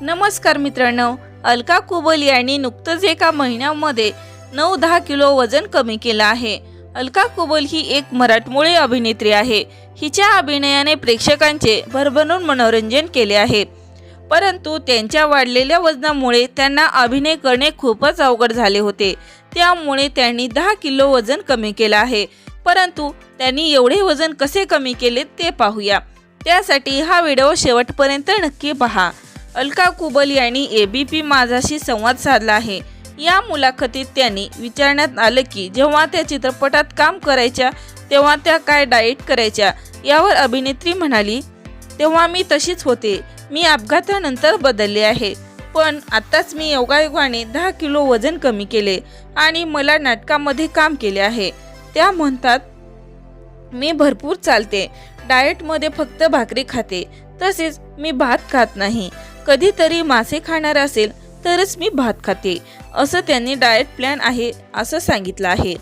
नमस्कार मित्रांनो अलका कुबल यांनी नुकतंच एका महिन्यामध्ये नऊ दहा किलो वजन कमी केलं आहे. अलका कुबल ही एक मराठमोळी अभिनेत्री आहे. हिच्या अभिनयाने प्रेक्षकांचे भरभरून मनोरंजन केले आहे. परंतु त्यांच्या वाढलेल्या वजनामुळे त्यांना अभिनय करणे खूपच अवघड झाले होते. त्यामुळे त्यांनी दहा किलो वजन कमी केलं आहे. परंतु त्यांनी एवढे वजन कसे कमी केले ते पाहूया. त्यासाठी हा व्हिडिओ शेवटपर्यंत नक्की पहा. अलका कुबल यांनी ए बी पी माझाशी संवाद साधला आहे. या मुलाखतीत त्यांनी विचारण्यात आलं की जेव्हा त्या चित्रपटात काम करायच्या तेव्हा त्या काय डाएट करायच्या यावर अभिनेत्री म्हणाली तेव्हा मी तशीच होते. मी अपघातानंतर बदलले आहे. पण आत्ताच मी योगायोगाने दहा किलो वजन कमी केले आणि मला नाटकामध्ये काम केले आहे. त्या म्हणतात मी भरपूर चालते. डाएटमध्ये फक्त भाकरी खाते. तसेच मी भात खात नाही. कधीतरी मासे खाणार असेल तरच मी भात खाते असं त्यांनी डाएट प्लॅन आहे असं सांगितलं आहे.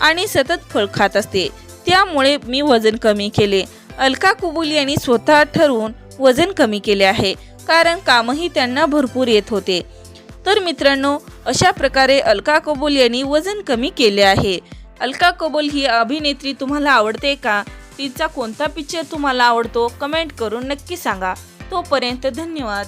आणि सतत फळ खात असते. त्यामुळे मी वजन कमी केले. अलका कुबुल यांनी स्वतः ठरवून वजन कमी केले आहे कारण कामही त्यांना भरपूर येत होते. तर मित्रांनो अशा प्रकारे अलका कबूल यांनी वजन कमी केले आहे. अलका कबूल ही अभिनेत्री तुम्हाला आवडते का? तिचा कोणता पिक्चर तुम्हाला आवडतो? कमेंट करून नक्की सांगा. तोपर्यंत धन्यवाद.